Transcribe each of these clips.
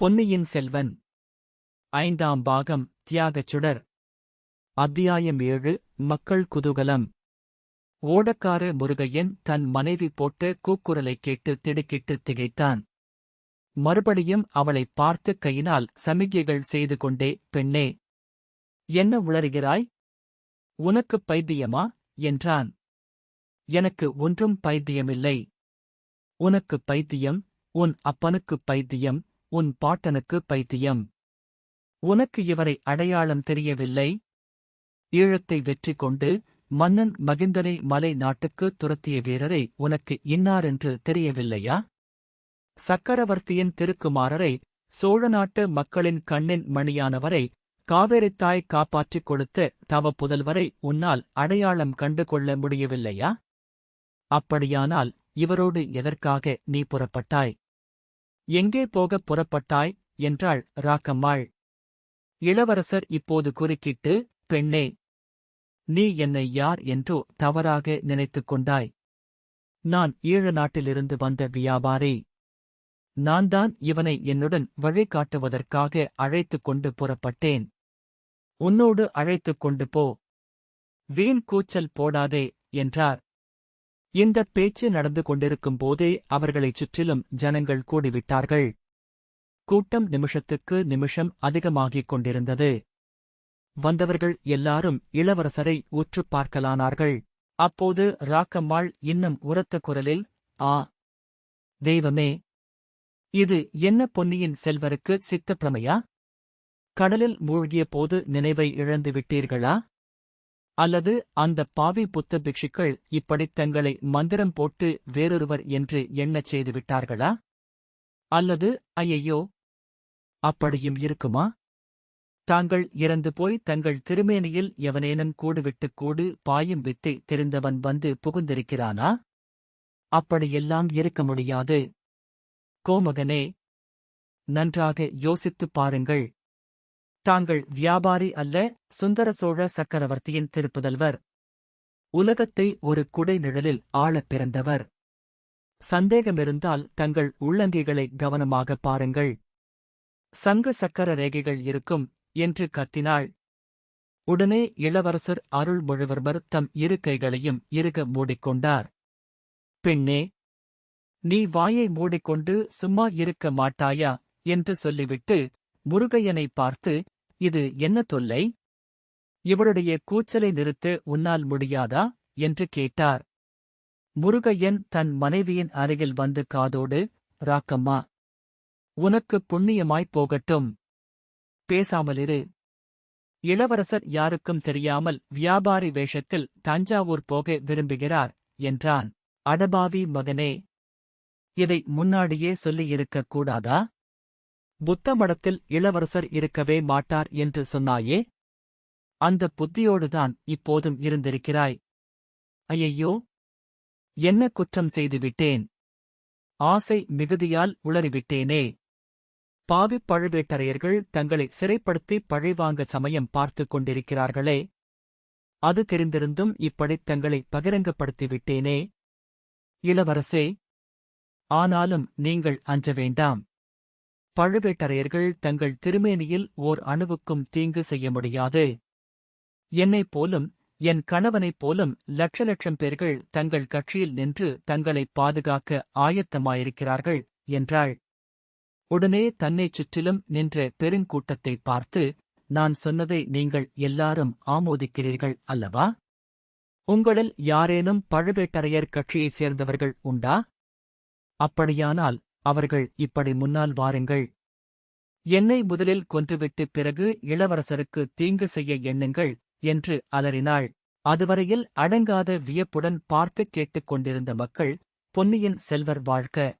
பொன்னியின் செல்வன். ஐந்தாம் பாகம் தியாகச் சுடர். அத்தியாயம் ஏழு மக்கள் குதூகலம். ஓடக்கார முருகையன் தன் மனைவி போட்ட கூக்குரலைக் கேட்டு திடுக்கிட்டு திகைத்தான். மறுபடியும் அவளைப் பார்த்து கையினால் சமிகைகள் செய்து கொண்டே பெண்ணே என்ன உளறுகிறாய்? உனக்குப் பைத்தியமா? என்றான். எனக்கு ஒன்றும் பைத்தியமில்லை. உனக்குப் பைத்தியம் உன் அப்பனுக்குப் பைத்தியம் உன் பாட்டனுக்கு பைத்தியம். உனக்கு இவரை அடையாளம் தெரியவில்லை? ஈழத்தை வெற்றி கொண்டு மன்னன் மகிந்தனை மலை நாட்டுக்கு துரத்திய வீரரை உனக்கு இன்னாரென்று தெரியவில்லையா? சக்கரவர்த்தியின் திருக்குமாரரை சோழ நாட்டு மக்களின் கண்ணின் மணியானவரை காவேரித்தாய் காப்பாற்றிக் கொடுத்த தவ புதல்வரை உன்னால் அடையாளம் கண்டு கொள்ள முடியவில்லையா? அப்படியானால் இவரோடு எதற்காக நீ புறப்பட்டாய்? எங்கே போகப் புறப்பட்டாய்? என்றாள் ராக்கம்மாள். இளவரசர் இப்போது குறுக்கிட்டு பெண்ணே நீ என்னை யார் என்றோ தவறாக நினைத்துக் கொண்டாய். நான் ஈழ நாட்டிலிருந்து வந்த வியாபாரி. நான்தான் இவனை என்னுடன் வழிகாட்டுவதற்காக அழைத்துக் கொண்டு புறப்பட்டேன். உன்னோடு அழைத்துக் கொண்டு போ. வீண் கூச்சல் போடாதே என்றார். இந்தப் பேச்சு நடந்து கொண்டிருக்கும் போதே அவர்களைச் சுற்றிலும் ஜனங்கள் கூடிவிட்டார்கள். கூட்டம் நிமிஷத்துக்கு நிமிஷம் அதிகமாகிக் கொண்டிருந்தது. வந்தவர்கள் எல்லாரும் இளவரசரை உற்றுப் பார்க்கலானார்கள். அப்போது ராக்கம்மாள் இன்னும் உரத்த குரலில் ஆ தெய்வமே இது என்ன பொன்னியின் செல்வருக்கு சித்தப்பிரமையா? கடலில் மூழ்கிய போது நினைவை இழந்து விட்டீர்களா? அல்லது அந்த பாவி புத்த பிக்ஷுக்கள் இப்படித் தங்களை மந்திரம் போட்டு வேறொருவர் என்று எண்ணச் செய்து விட்டார்களா? அல்லது ஐயையோ அப்படியும் இருக்குமா? தாங்கள் இறந்து போய் தங்கள் திருமேனியில் எவனேனன் கூடுவிட்டுக் கூடு பாயும் வித்தை தெரிந்தவன் வந்து புகுந்திருக்கிறானா? அப்படியெல்லாம் இருக்க முடியாது. கோமகனே நன்றாக யோசித்துப் பாருங்கள். தாங்கள் வியாபாரி அல்ல சுந்தர சோழ சக்கரவர்த்தியின் திருப்புதல்வர். உலகத்தை ஒரு குடை நிழலில் ஆளப் பிறந்தவர். சந்தேகமிருந்தால் தங்கள் உள்ளங்கைகளை கவனமாக பாருங்கள். சங்கு சக்கர ரேகைகள் இருக்கும் என்று கத்தினாள். உடனே இளவரசர் அருள்மொழிவர்மர் தம் இரு கைகளையும் இருக மூடிக்கொண்டார். பெண்ணே நீ வாயை மூடிக்கொண்டு சும்மா இருக்க மாட்டாயா? என்று சொல்லிவிட்டு முருகையனை பார்த்து இது என்ன தொல்லை? இவருடைய கூச்சலை நிறுத்த உன்னால் முடியாதா? என்று கேட்டார். முருகையன் தன் மனைவியின் அருகில் வந்து காதோடு ராக்கம்மா உனக்கு புண்ணியமாய்ப் போகட்டும். பேசாமலிரு. இளவரசர் யாருக்கும் தெரியாமல் வியாபாரி வேஷத்தில் தஞ்சாவூர் போக விரும்புகிறார் என்றான். அடபாவி மகனே இதை முன்னாடியே சொல்லியிருக்கக் கூடாதா? புத்த மடத்தில் இளவரசர் இருக்கவே மாட்டார் என்று சொன்னாயே? அந்த புத்தியோடுதான் இப்போதும் இருந்திருக்கிறாய். ஐயையோ என்ன குற்றம் செய்துவிட்டேன்? ஆசை மிகுதியால் உளறிவிட்டேனே. பாவிப் பழுவேட்டரையர்கள் தங்களை சிறைப்படுத்தி பழிவாங்க சமயம் பார்த்துக் கொண்டிருக்கிறார்களே. அது தெரிந்திருந்தும் இப்படித் தங்களை பகிரங்கப்படுத்திவிட்டேனே. இளவரசே ஆனாலும் நீங்கள் அஞ்ச வேண்டாம். பழுவேட்டரையர்கள் தங்கள் திருமேனியில் ஓர் அணுவுக்கும் தீங்கு செய்ய முடியாது. என்னைப் போலும் என் கணவனைப் போலும் லட்ச லட்சம் பேர்கள் தங்கள் கட்சியில் நின்று தங்களை பாதுகாக்க ஆயத்தமாயிருக்கிறார்கள் என்றாள். உடனே தன்னைச் சுற்றிலும் நின்ற பெருங்கூட்டத்தை பார்த்து நான் சொன்னதை நீங்கள் எல்லாரும் ஆமோதிக்கிறீர்கள் அல்லவா? உங்களில் யாரேனும் பழுவேட்டரையர் கட்சியைச் சேர்ந்தவர்கள் உண்டா? அப்படியானால் அவர்கள் இப்படி முன்னால் வாருங்கள். என்னை முதலில் கொன்றுவிட்டு பிறகு இளவரசருக்கு தீங்கு செய்ய எண்ணுங்கள் என்று அலறினாள். அதுவரையில் அடங்காத வியப்புடன் பார்த்து கேட்டுக் கொண்டிருந்த மக்கள் பொன்னியின் செல்வர் வாழ்க.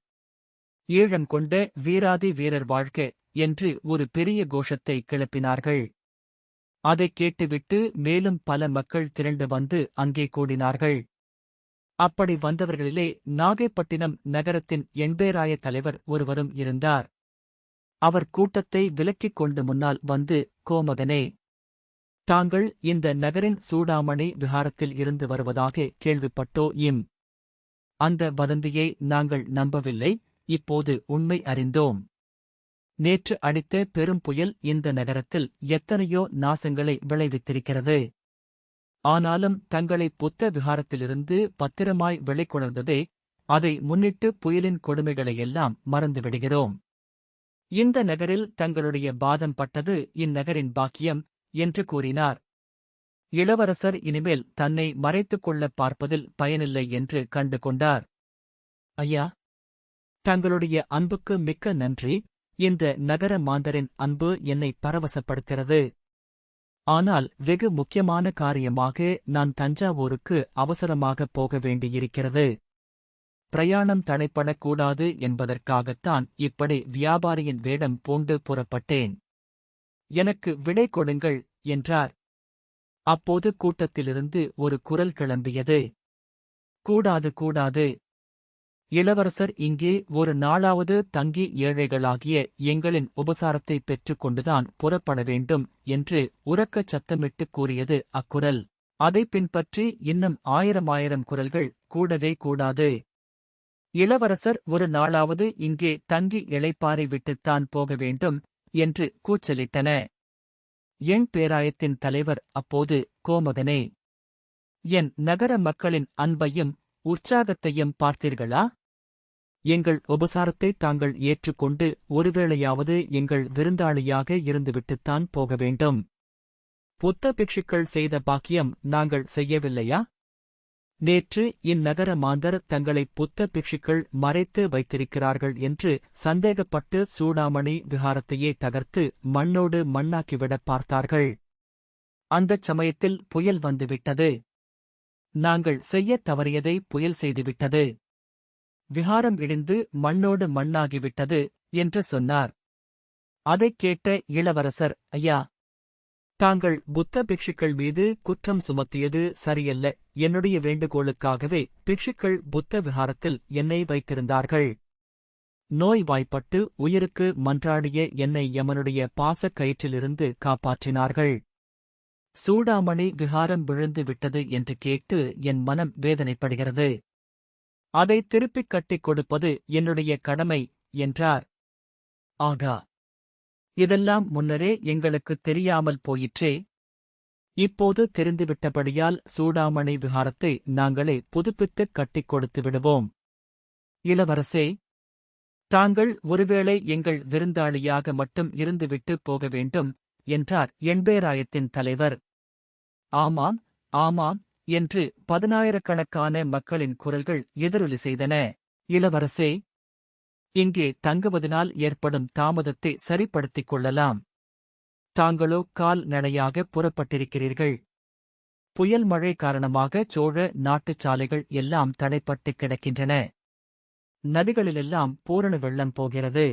ஈழம் கொண்ட வீராதி வீரர் வாழ்க என்று ஒரு பெரிய கோஷத்தை கிளப்பினார்கள். அதைக் கேட்டுவிட்டு மேலும் பல மக்கள் திரண்டு வந்து அங்கே கூடினார்கள். அப்படி வந்தவர்களிலே நாகைப்பட்டினம் நகரத்தின் எண்பேராய தலைவர் ஒருவரும் இருந்தார். அவர் கூட்டத்தை விலக்கிக் கொண்டு முன்னால் வந்து கோமகனே தாங்கள் இந்த நகரின் சூடாமணி விஹாரத்தில் இருந்து வருவதாக கேள்விப்பட்டோ இம் அந்த வதந்தியை நாங்கள் நம்பவில்லை இப்போது உண்மை அறிந்தோம். நேற்று அடித்த பெரும் புயல் இந்த நகரத்தில் எத்தனையோ நாசங்களை விளைவித்திருக்கிறது. ஆனாலும் தங்களை புத்த விகாரத்திலிருந்து பத்திரமாய் வெளிக்கொணர்ந்ததே அதை முன்னிட்டு புயலின் கொடுமைகளையெல்லாம் மறந்துவிடுகிறோம். இந்த நகரில் தங்களுடைய பாதம் பட்டது இந்நகரின் பாக்கியம் என்று கூறினார். இளவரசர் இனிமேல் தன்னை மறைத்துக் கொள்ளப் பார்ப்பதில் பயனில்லை என்று கண்டு கொண்டார் ஐயா தங்களுடைய அன்புக்கு மிக்க நன்றி. இந்த நகர மாந்தரின் அன்பு என்னை பரவசப்படுத்துகிறது. ஆனால் வெகு முக்கியமான காரியமாக நான் தஞ்சாவூருக்கு அவசரமாகப் போக வேண்டியிருக்கிறது. பிரயாணம் தடைப்படக்கூடாது என்பதற்காகத்தான் இப்படி வியாபாரியின் வேடம் பூண்டு புறப்பட்டேன். எனக்கு விடை கொடுங்கள் என்றார். அப்போது கூட்டத்திலிருந்து ஒரு குரல் கிளம்பியது. கூடாது கூடாது இளவரசர் இங்கே ஒரு நாளாவது தங்கி ஏழைகளாகிய எங்களின் உபசாரத்தை பெற்றுக்கொண்டுதான் புறப்பட வேண்டும் என்று உறக்கச் சத்தமிட்டு கூறியது அக்குரல். அதை பின்பற்றி இன்னும் ஆயிரம் ஆயிரம் குரல்கள் கூடவே கூடாது. இளவரசர் ஒரு நாளாவது இங்கே தங்கி இளைப்பாறை விட்டுத்தான் போக வேண்டும் என்று கூச்சலிட்டன. என் பேராயத்தின் தலைவர் அப்போது கோமகனே என் நகர மக்களின் அன்பையும் உற்சாகத்தையும் பார்த்தீர்களா? எங்கள் உபசாரத்தை தாங்கள் ஏற்றுக்கொண்டு ஒருவேளையாவது எங்கள் விருந்தாளியாக இருந்துவிட்டுத்தான் போக வேண்டும். புத்த பிக்ஷுக்கள் செய்த பாக்கியம் நாங்கள் செய்யவில்லையா? நேற்று இந்நகர மாந்தர் தங்களை புத்த பிக்ஷுக்கள் மறைத்து வைத்திருக்கிறார்கள் என்று சந்தேகப்பட்டு சூடாமணி விஹாரத்தையே தகர்த்து மண்ணோடு மண்ணாக்கிவிடப் பார்த்தார்கள். அந்தச் சமயத்தில் புயல் வந்துவிட்டது. நாங்கள் செய்யத் தவறியதை புயல் செய்துவிட்டது. விஹாரம் இடிந்து மண்ணோடு மண்ணாகிவிட்டது என்று சொன்னார். அதைக் கேட்ட இளவரசர் ஐயா தாங்கள் புத்த பிக்ஷுக்கள் மீது குற்றம் சுமத்தியது சரியல்ல. என்னுடைய வேண்டுகோளுக்காகவே பிக்ஷுக்கள் புத்த விஹாரத்தில் என்னை வைத்திருந்தார்கள். நோய் வாய்ப்பட்டு உயிருக்கு மன்றாடிய என்னை யமனுடைய பாசக் கயிற்றிலிருந்து காப்பாற்றினார்கள். சூடாமணி விஹாரம் விழுந்து விட்டது என்று கேட்டு என் மனம் வேதனைப்படுகிறது. அதை திருப்பிக் கட்டிக் கொடுப்பது என்னுடைய கடமை என்றார். ஆகா இதெல்லாம் முன்னரே எங்களுக்குத் தெரியாமல் போயிற்றே. இப்போது தெரிந்துவிட்டபடியால் சூடாமணி விகாரத்தை நாங்களே புதுப்பித்துக் கட்டிக் கொடுத்து விடுவோம். இளவரசே தாங்கள் ஒருவேளை எங்கள் விருந்தாளியாக மட்டும் இருந்துவிட்டு போக வேண்டும் என்றார் எண்பேராயத்தின் தலைவர். ஆமாம் ஆமாம் என்று பதினாயிரக்கணக்கான மக்களின் குரல்கள் எதிரொலி செய்தன. இளவரசே இங்கே தங்குவதனால் ஏற்படும் தாமதத்தை சரிப்படுத்திக் கொள்ளலாம். தாங்களோ கால் நடையாக புறப்பட்டிருக்கிறீர்கள். புயல் மழை காரணமாக சோழ நாட்டுச் சாலைகள் எல்லாம் தடைப்பட்டு கிடக்கின்றன. நதிகளிலெல்லாம் பூரண வெள்ளம் போகிறது.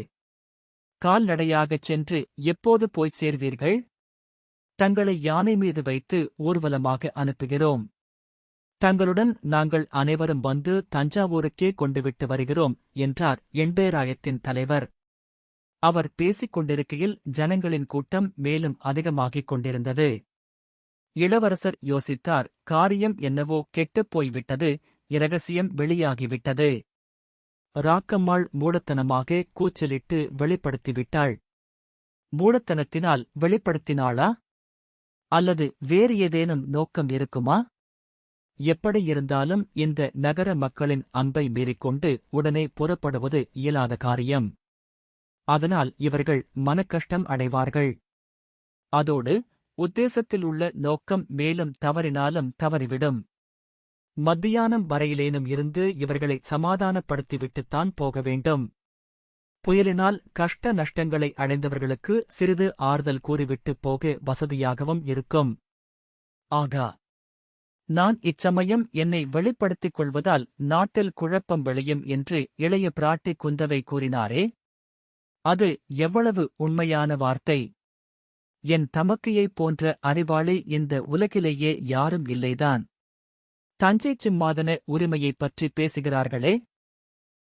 கால்நடையாகச் சென்று எப்போது போய்ச் சேர்வீர்கள்? தங்களை யானை மீது வைத்து ஊர்வலமாக அனுப்புகிறோம். தங்களுடன் நாங்கள் அனைவரும் வந்து தஞ்சாவூருக்கே கொண்டுவிட்டு வருகிறோம் என்றார் எண்பேராயத்தின் தலைவர். அவர் பேசிக் கொண்டிருக்கையில் ஜனங்களின் கூட்டம் மேலும் அதிகமாகிக் கொண்டிருந்தது. இளவரசர் யோசித்தார் காரியம் என்னவோ கெட்டுப் போய்விட்டது இரகசியம் வெளியாகிவிட்டது. ராக்கம்மாள் மூடத்தனமாக கூச்சலிட்டு வெளிப்படுத்திவிட்டாள். மூடத்தனத்தினால் வெளிப்படுத்தினாளா? அல்லது வேறு ஏதேனும் நோக்கம் இருக்குமா? எப்படியிருந்தாலும் இந்த நகர மக்களின் அன்பை மீறிக்கொண்டு உடனே புறப்படுவது இயலாத காரியம். அதனால் இவர்கள் மனக்கஷ்டம் அடைவார்கள். அதோடு உத்தேசத்தில் உள்ள நோக்கம் மேலும் தவறினாலும் தவறிவிடும். மத்தியானம் வரையிலேனும் இருந்து இவர்களை சமாதானப்படுத்திவிட்டுத்தான் போக வேண்டும். புயலினால் கஷ்ட நஷ்டங்களை அடைந்தவர்களுக்கு சிறிது ஆறுதல் கூறிவிட்டு போக வசதியாகவும் இருக்கும். ஆகா நான் இச்சமயம் என்னை வெளிப்படுத்திக் கொள்வதால் நாட்டில் குழப்பம் விளையும் என்று இளைய பிராட்டி குந்தவை கூறினாரே. அது எவ்வளவு உண்மையான வார்த்தை. என் தமக்கையைப் போன்ற அறிவாளி இந்த உலகிலேயே யாரும் இல்லைதான். தஞ்சை சிம்மாதன உரிமையைப் பற்றி பேசுகிறார்களே.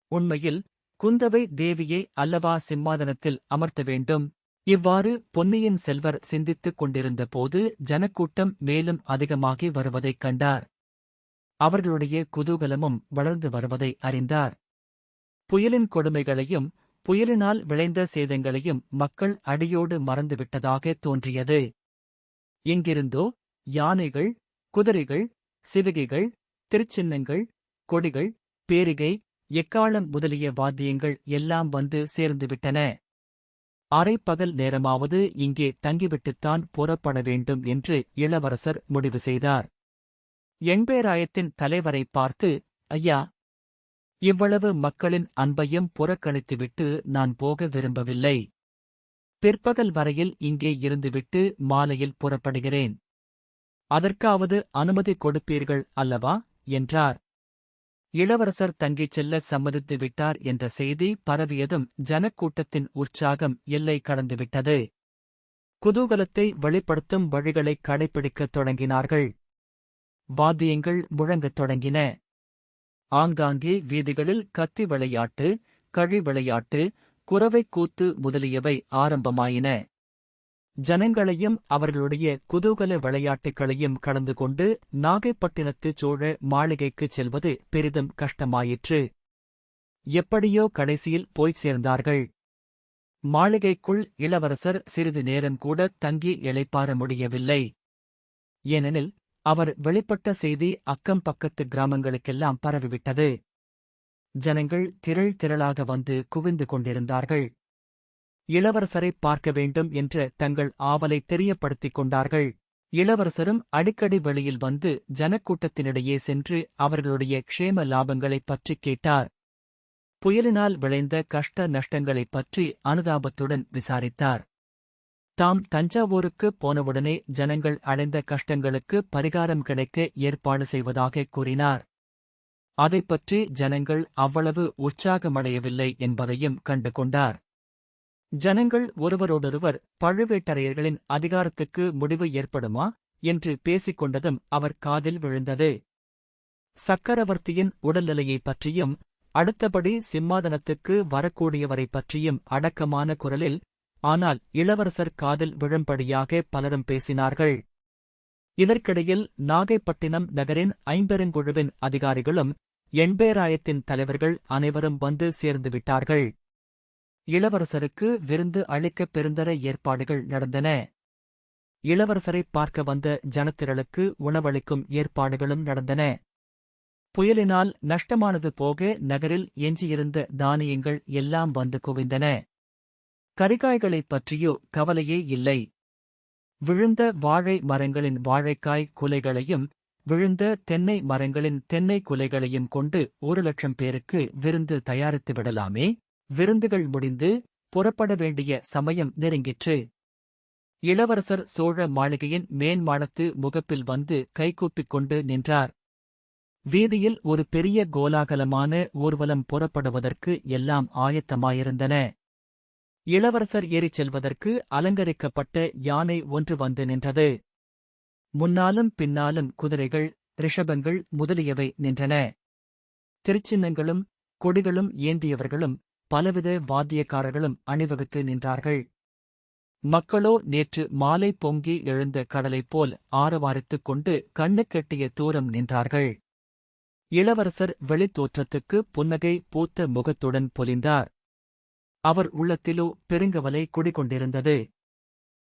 உண்மையில் குந்தவை தேவியை அல்லவா சிம்மாதனத்தில் அமர்த்த வேண்டும்? இவ்வாறு பொன்னியின் செல்வர் சிந்தித்துக் கொண்டிருந்த போது ஜனக்கூட்டம் மேலும் அதிகமாகி வருவதைக் கண்டார். அவர்களுடைய குதூகலமும் வளர்ந்து வருவதை அறிந்தார். புயலின் கொடுமைகளையும் புயலினால் விளைந்த சேதங்களையும் மக்கள் அடியோடு மறந்துவிட்டதாக தோன்றியது. எங்கிருந்தோ யானைகள் குதிரைகள் சிவிகைகள் திருச்சின்னங்கள் கொடிகள் பேரிகை எக்காளம் முதலிய வாத்தியங்கள் எல்லாம் வந்து சேர்ந்துவிட்டன. அரைப்பகல் நேரமாவது இங்கே தங்கிவிட்டுத்தான் புறப்பட வேண்டும் என்று இளவரசர் முடிவு செய்தார். எண்பேராயத்தின் தலைவரை பார்த்து ஐயா இவ்வளவு மக்களின் அன்பையும் புறக்கணித்துவிட்டு நான் போக விரும்பவில்லை. பிற்பகல் வரையில் இங்கே இருந்துவிட்டு மாலையில் புறப்படுகிறேன். அதற்காவது அனுமதி கொடுப்பீர்கள் அல்லவா? என்றார். இளவரசர் தங்கிச் செல்ல சம்மதித்து விட்டார் என்ற செய்தி பரவியதும் ஜனக்கூட்டத்தின் உற்சாகம் எல்லை கடந்துவிட்டது. குதூகலத்தை வெளிப்படுத்தும் வழிகளை கடைபிடிக்கத் தொடங்கினார்கள். வாத்தியங்கள் முழங்கத் தொடங்கின. ஆங்காங்கே வீதிகளில் கத்தி விளையாட்டு கழி விளையாட்டு குரவைக் கூத்து முதலியவை ஆரம்பமாயின. ஜனங்களையும் அவர்களுடைய குதூகல விளையாட்டுகளையும் கலந்து கொண்டு நாகைப்பட்டினத்து சோழ மாளிகைக்குச் செல்வது பெரிதும் கஷ்டமாயிற்று. எப்படியோ கடைசியில் போய்ச் சேர்ந்தார்கள். மாளிகைக்குள் இளவரசர் சிறிது நேரம் கூட தங்கி இளைப்பாற முடியவில்லை. ஏனெனில் அவர் வெளிப்பட்ட செய்தி அக்கம் பக்கத்து கிராமங்களுக்கெல்லாம் பரவிவிட்டது. ஜனங்கள் திரள் திரளாக வந்து குவிந்து கொண்டிருந்தார்கள். இளவரசரை பார்க்க வேண்டும் என்ற தங்கள் ஆவலை தெரியப்படுத்திக் கொண்டார்கள். இளவரசரும் அடிக்கடி வெளியில் வந்து ஜனக்கூட்டத்தினிடையே சென்று அவர்களுடைய க்ஷேம லாபங்களைப் பற்றிக் கேட்டார். புயலினால் விளைந்த கஷ்ட நஷ்டங்களைப் பற்றி அனுதாபத்துடன் விசாரித்தார். தாம் தஞ்சாவூருக்கு போனவுடனே ஜனங்கள் அடைந்த கஷ்டங்களுக்கு பரிகாரம் கிடைக்க ஏற்பாடு செய்வதாக கூறினார். அதைப் பற்றி ஜனங்கள் அவ்வளவு உற்சாகமடையவில்லை என்பதையும் கண்டு கொண்டார் ஜனங்கள் ஒருவரோடொருவர் பழுவேட்டரையர்களின் அதிகாரத்துக்கு முடிவு ஏற்படுமா? என்று பேசிக் கொண்டதும் அவர் காதில் விழுந்தது. சக்கரவர்த்தியின் உடல்நிலையைப் பற்றியும் அடுத்தபடி சிம்மாதனத்துக்கு வரக்கூடியவரைப் பற்றியும் அடக்கமான குரலில் ஆனால் இளவரசர் காதில் விழும்படியாக பலரும் பேசினார்கள். இதற்கிடையில் நாகைப்பட்டினம் நகரின் ஐம்பெருங்குழுவின் அதிகாரிகளும் எண்பேராயத்தின் தலைவர்கள் அனைவரும் வந்து சேர்ந்துவிட்டார்கள் இளவரசருக்கு விருந்து அளிக்க பெருந்தர ஏற்பாடுகள் நடந்தன. இளவரசரைப் பார்க்க வந்த ஜனத்திரளுக்கு உணவளிக்கும் ஏற்பாடுகளும் நடந்தன. புயலினால் நஷ்டமானது போக நகரில் எஞ்சியிருந்த தானியங்கள் எல்லாம் வந்து குவிந்தன. கரிகாய்களைப் பற்றியோ கவலையே இல்லை. விழுந்த வாழை மரங்களின் வாழைக்காய் குலைகளையும் விழுந்த தென்னை மரங்களின் தென்னை குலைகளையும் கொண்டு ஒரு லட்சம் பேருக்கு விருந்து தயாரித்து விடலாமே? விருந்துகள் முடிந்து புறப்பட வேண்டிய சமயம் நெருங்கிற்று. இளவரசர் சோழ மாளிகையின் மேன்மாடத்து முகப்பில் வந்து கைகூப்பிக் கொண்டு நின்றார். வீதியில் ஒரு பெரிய கோலாகலமான ஊர்வலம் புறப்படுவதற்கு எல்லாம் ஆயத்தமாயிருந்தன. இளவரசர் ஏறிச் செல்வதற்கு அலங்கரிக்கப்பட்ட யானை ஒன்று வந்து நின்றது. முன்னாலும் பின்னாலும் குதிரைகள் ரிஷபங்கள் முதலியவை நின்றன. திருச்சின்னங்களும் கொடிகளும் ஏந்தியவர்களும் பலவித வாத்தியக்காரர்களும் அணிவகுத்து நின்றார்கள். மக்களோ நேற்று மாலை பொங்கி எழுந்த கடலைப் போல் ஆரவாரித்துக் கொண்டு கண்ணுக்கெட்டிய தூரம் நின்றார்கள். இளவரசர் வெளித்தோற்றத்துக்கு புன்னகை பூத்த முகத்துடன் பொலிந்தார். அவர் உள்ளத்திலோ பெருங்கவலை குடிகொண்டிருந்தது.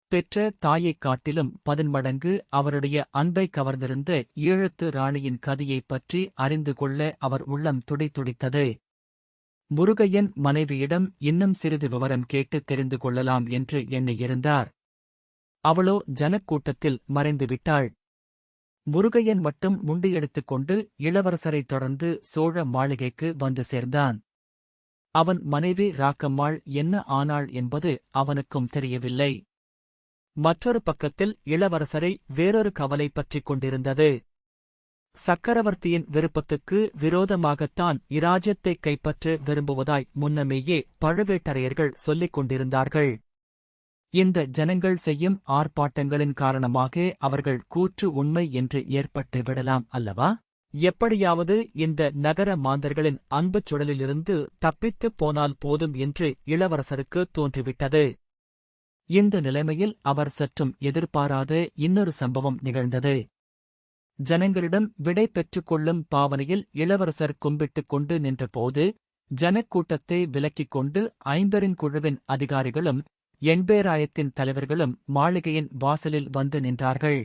பெற்ற தாயைக் காட்டிலும் பதின்மடங்கு அவருடைய அன்பை கவர்ந்திருந்த ஈழத்து ராணியின் கதையைப் பற்றி அறிந்து கொள்ள அவர் உள்ளம் துடிதுடித்தது முருகையன் மனைவியிடம் இன்னும் சிறிது விவரம் கேட்டு தெரிந்து கொள்ளலாம் என்று எண்ணியிருந்தார். அவளோ ஜனக்கூட்டத்தில் மறைந்துவிட்டாள் முருகையன் மட்டும் முண்டியெடுத்துக் கொண்டு இளவரசரைத் தொடர்ந்து சோழ மாளிகைக்கு வந்து சேர்ந்தான். அவன் மனைவி ராக்கம்மாள் என்ன ஆனாள் என்பது அவனுக்கும் தெரியவில்லை. மற்றொரு பக்கத்தில் இளவரசரை வேறொரு கவலை பற்றிக் கொண்டிருந்தது. சக்கரவர்த்தியின் விருப்பத்துக்கு விரோதமாகத்தான் இராஜ்யத்தை கைப்பற்ற விரும்புவதாய் முன்னமேயே பழுவேட்டரையர்கள் சொல்லிக் கொண்டிருந்தார்கள். இந்த ஜனங்கள் செய்யும் ஆர்ப்பாட்டங்களின் காரணமாக அவர்கள் கூற்று உண்மை என்று ஏற்பட்டு விடலாம் அல்லவா? எப்படியாவது இந்த நகர மாந்தர்களின் அன்புச் சுழலிலிருந்து தப்பித்துப் போனால் போதும் என்று இளவரசருக்கு தோன்றிவிட்டது. இந்த நிலைமையில் அவர் சற்றும் எதிர்பாராத இன்னொரு சம்பவம் நிகழ்ந்தது. ஜனங்களிடம் விடை பெற்றுக் கொள்ளும் பாவனையில் இளவரசர் கும்பிட்டுக் கொண்டு நின்றபோது ஜனக்கூட்டத்தை விலக்கிக் கொண்டு ஐம்பரின் குழுவின் அதிகாரிகளும் எண்பேராயத்தின் தலைவர்களும் மாளிகையின் வாசலில் வந்து நின்றார்கள்.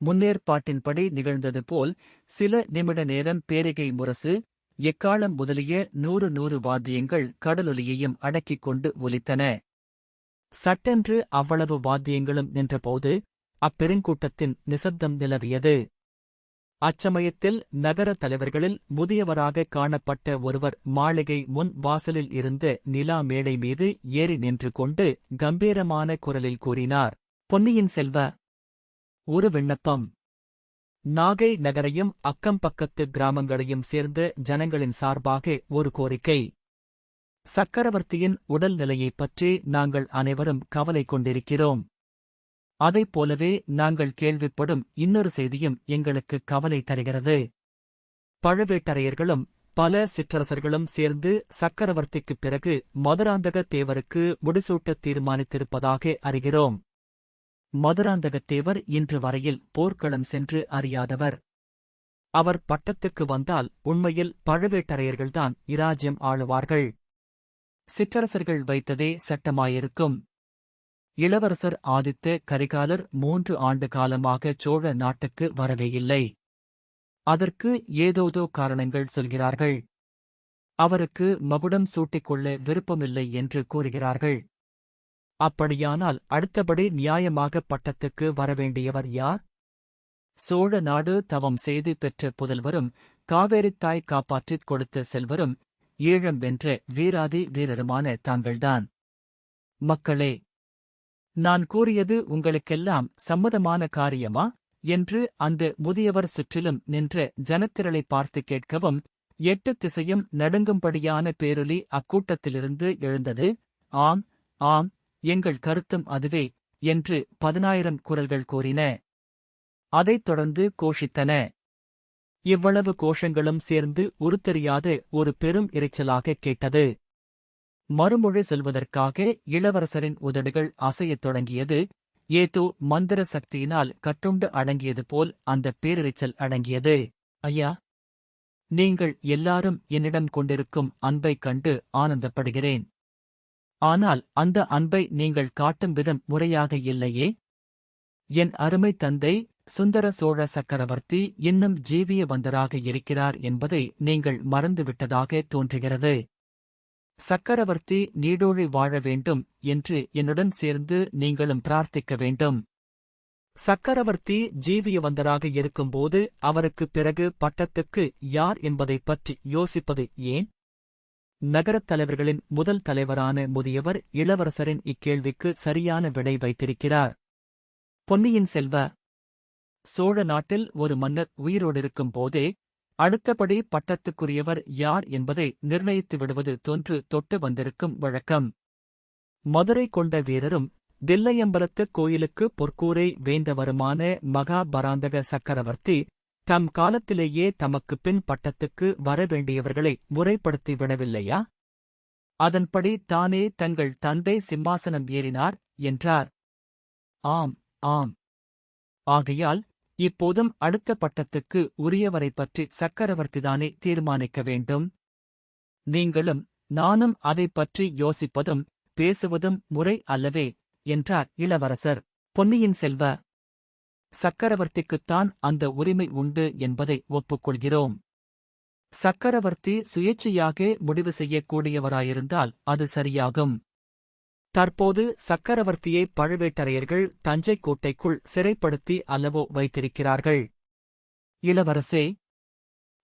முன்னேற்பாட்டின்படி நிகழ்ந்தது போல் சில நிமிட நேரம் பேரிகை முரசு எக்காலம் முதலிய நூறு நூறு வாத்தியங்கள் கடலொலியையும் அடக்கிக் கொண்டு ஒலித்தன. சட்டென்று அவ்வளவு வாத்தியங்களும் நின்றபோது அப்பெருங்கூட்டத்தின் நிசப்தம் நிலவியது. அச்சமயத்தில் நகர தலைவர்களில் முதியவராக காணப்பட்ட ஒருவர் மாளிகை முன் வாசலில் இருந்த நிலா மேடை மீது ஏறி நின்று கொண்டு கம்பீரமான குரலில் கூறினார் பொன்னியின் செல்வ ஒரு விண்ணப்பம். நாகை நகரையும் அக்கம் பக்கத்து கிராமங்களையும் சேர்ந்த ஜனங்களின் சார்பாக ஒரு கோரிக்கை. சக்கரவர்த்தியின் உடல்நிலையைப் பற்றி நாங்கள் அனைவரும் கவலை கொண்டிருக்கிறோம். அதைப் போலவே நாங்கள் கேள்விப்படும் இன்னொரு செய்தியும் எங்களுக்கு கவலை தருகிறது. பழுவேட்டரையர்களும் பல சிற்றரசர்களும் சேர்ந்து சக்கரவர்த்திக்குப் பிறகு மதுராந்தக தேவருக்கு முடிசூட்ட தீர்மானித்திருப்பதாக அறிகிறோம். மதுராந்தகத் தேவர் இன்று வரையில் போர்க்களம் சென்று அறியாதவர். அவர் பட்டத்துக்கு வந்தால் உண்மையில் பழுவேட்டரையர்கள்தான் இராஜ்யம் ஆளுவார்கள். சிற்றரசர்கள் வைத்ததே சட்டமாயிருக்கும். இளவரசர் ஆதித்த கரிகாலர் மூன்று ஆண்டு காலமாக சோழ நாட்டுக்கு வரவேயில்லை. அதற்கு ஏதோதோ காரணங்கள் சொல்கிறார்கள். அவருக்கு மகுடம் சூட்டிக்கொள்ள விருப்பமில்லை என்று கூறுகிறார்கள். அப்படியானால் அடுத்தபடி நியாயமாக பட்டத்துக்கு வரவேண்டியவர் யார்? சோழ நாடு தவம் செய்து பெற்ற புதல்வரும் காவேரித்தாய் காப்பாற்றிக் கொடுத்த செல்வரும் ஈழம் வென்ற வீராதி வீரருமான தாங்கள்தான். மக்களே நான் கூறியது உங்களுக்கெல்லாம் சம்மதமான காரியமா? என்று அந்த முதியவர் சுற்றிலும் நின்ற ஜனத்திரளை பார்த்து கேட்கவும் எட்டு திசையும் நடுங்கும்படியான பேரொலி அக்கூட்டத்திலிருந்து எழுந்தது. ஆம் ஆம் எங்கள் கருத்தும் அதுவே என்று பதினாயிரம் குரல்கள் கூறின. அதைத் தொடர்ந்து கோஷித்தன. இவ்வளவு கோஷங்களும் சேர்ந்து உருத்தெரியாத ஒரு பெரும் இரைச்சலாக கேட்டது. மறுமொழி சொல்வதற்காக இளவரசரின் உதடுகள் அசையத் தொடங்கியது. ஏதோ மந்திர சக்தியினால் கட்டுண்டு அடங்கியது போல் அந்த பேரிரைச்சல் அடங்கியது. ஐயா நீங்கள் எல்லாரும் என்னிடம் கொண்டிருக்கும் அன்பைக் கண்டு ஆனந்தப்படுகிறேன். ஆனால் அந்த அன்பை நீங்கள் காட்டும் விதம் முறையாக இல்லையே. என் அருமை தந்தை சுந்தர சோழ சக்கரவர்த்தி இன்னும் ஜீவிய வந்தராக இருக்கிறார் என்பதை நீங்கள் மறந்துவிட்டதாக தோன்றுகிறது. சக்கரவர்த்தி நீடோழி வாழ வேண்டும் என்று என்னுடன் சேர்ந்து நீங்களும் பிரார்த்திக்க வேண்டும். சக்கரவர்த்தி ஜீவியவந்தராக இருக்கும்போது அவருக்குப் பிறகு பட்டத்துக்கு யார் என்பதைப் பற்றி யோசிப்பது ஏன்? நகரத் தலைவர்களின் முதல் தலைவரான முதியவர் இளவரசரின் இக்கேள்விக்கு சரியான விடை வைத்திருக்கிறார். பொன்னியின் செல்வ சோழ நாட்டில் ஒரு மன்னர் உயிரோடிருக்கும் போதே அடுத்தபடி பட்டத்துக்குரியவர் யார் என்பதை நிர்ணயித்து விடுவது தொன்று தொட்டு வந்திருக்கும் வழக்கம். மதுரை கொண்ட வீரரும் தில்லையம்பலத்துக் கோயிலுக்கு பொற்கூரை வேந்தவருமான மகாபராந்தக சக்கரவர்த்தி தம் காலத்திலேயே தமக்குப் பின் பட்டத்துக்கு வரவேண்டியவர்களை முறைப்படுத்தி விடவில்லையா? அதன்படி தானே தங்கள் தந்தை சிம்மாசனம் ஏறினார் என்றார். ஆம் ஆம். ஆகையால் இப்போதும் அடுத்த பட்டத்துக்கு உரியவரைப் பற்றி சக்கரவர்த்திதானே தீர்மானிக்க வேண்டும்? நீங்களும் நானும் அதைப் பற்றி யோசிப்பதும் பேசுவதும் முறை அல்லவே என்றார் இளவரசர். பொன்னியின் செல்வ சக்கரவர்த்திக்குத்தான் அந்த உரிமை உண்டு என்பதை ஒப்புக்கொள்கிறோம். சக்கரவர்த்தி சுயேட்சையாக முடிவு செய்யக்கூடியவராயிருந்தால் அது சரியாகும். தற்போது சக்கரவர்த்தியை பழுவேட்டரையர்கள் தஞ்சை கோட்டைக்குள் சிறைப்படுத்தி அல்லவோ வைத்திருக்கிறார்கள். இளவரசே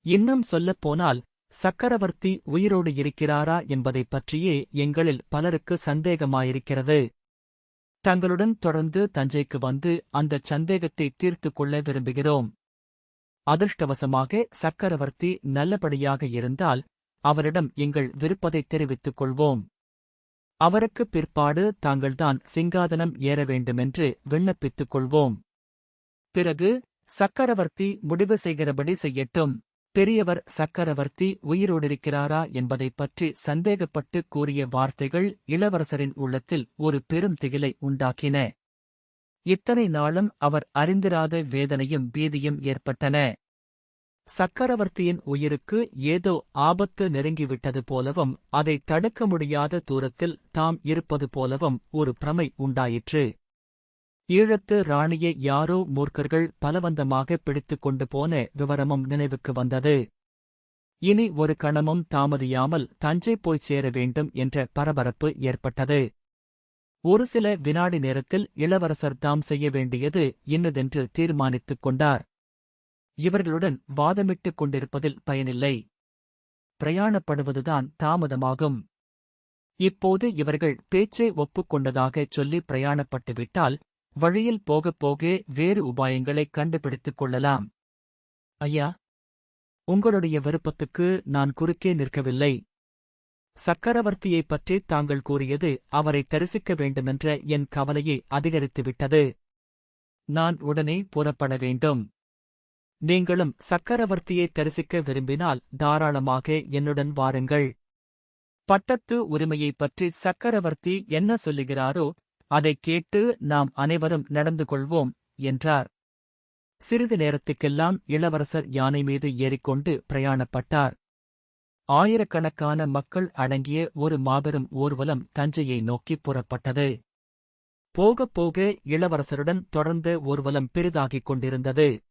இன்னும் சொல்லப்போனால் சக்கரவர்த்தி உயிரோடு இருக்கிறாரா என்பதைப் பற்றியே எங்களில் பலருக்கு சந்தேகமாயிருக்கிறது. தங்களுடன் தொடர்ந்து தஞ்சைக்கு வந்து அந்தச் சந்தேகத்தை தீர்த்துக் கொள்ள விரும்புகிறோம். அதிர்ஷ்டவசமாக சக்கரவர்த்தி நல்லபடியாக இருந்தால் அவரிடம் எங்கள் விருப்பதைத் தெரிவித்துக் கொள்வோம். அவருக்கு பிற்பாடு தாங்கள்தான் சிங்காதனம் ஏற வேண்டுமென்று விண்ணப்பித்துக் கொள்வோம். பிறகு சக்கரவர்த்தி முடிவு செய்கிறபடி செய்யட்டும். பெரியவர் சக்கரவர்த்தி உயிரோடிருக்கிறாரா என்பதைப் பற்றி சந்தேகப்பட்டு கூறிய வார்த்தைகள் இளவரசரின் உள்ளத்தில் ஒரு பெரும் திகிலை உண்டாக்கின. இத்தனை நாளும் அவர் அறிந்திராத வேதனையும் பீதியும் ஏற்பட்டன. சக்கரவர்த்தியின் உயிருக்கு ஏதோ ஆபத்து நெருங்கிவிட்டது போலவும் அதை தடுக்க முடியாத தூரத்தில் தாம் இருப்பது போலவும் ஒரு பிரமை உண்டாயிற்று. ஈழத்து ராணியை யாரோ மூர்க்கர்கள் பலவந்தமாக பிடித்துக் கொண்டு போன விவரமும் நினைவுக்கு வந்தது. இனி ஒரு கணமும் தாமதியாமல் தஞ்சை போய்ச் சேர வேண்டும் என்ற பரபரப்பு ஏற்பட்டது. ஒரு சில வினாடி நேரத்தில் இளவரசர் தாம் செய்ய வேண்டியது இன்னதென்று தீர்மானித்துக் கொண்டார். இவர்களுடன் வாதமிட்டுக் கொண்டிருப்பதில் பயனில்லை. பிரயாணப்படுவதுதான் தாமதமாகும். இப்போது இவர்கள் பேச்சை ஒப்புக்கொண்டதாகச் சொல்லி பிரயாணப்பட்டுவிட்டால் வழியில் போகப் போக வேறு உபாயங்களைக் கண்டுபிடித்துக் கொள்ளலாம். ஐயா உங்களுடைய விருப்பத்துக்கு நான் குறுக்கே நிற்கவில்லை. சக்கரவர்த்தியைப் பற்றி தாங்கள் கூறியது அவரை தரிசிக்க வேண்டுமென்ற என் கவலையை அதிகரித்துவிட்டது. நான் உடனே புறப்பட வேண்டும். நீங்களும் சக்கரவர்த்தியை தரிசிக்க விரும்பினால் தாராளமாக என்னுடன் வாருங்கள். பட்டத்து உரிமையைப் பற்றி சக்கரவர்த்தி என்ன சொல்லுகிறாரோ அதைக் கேட்டு நாம் அனைவரும் நடந்து கொள்வோம் என்றார். சிறிது நேரத்துக்கெல்லாம் இளவரசர் யானை மீது ஏறிக்கொண்டு பிரயாணப்பட்டார். ஆயிரக்கணக்கான மக்கள் அடங்கிய ஒரு மாபெரும் ஊர்வலம் தஞ்சையை நோக்கிப் புறப்பட்டது. போகப் போக இளவரசருடன் தொடர்ந்து ஊர்வலம் பெரிதாகிக் கொண்டிருந்தது.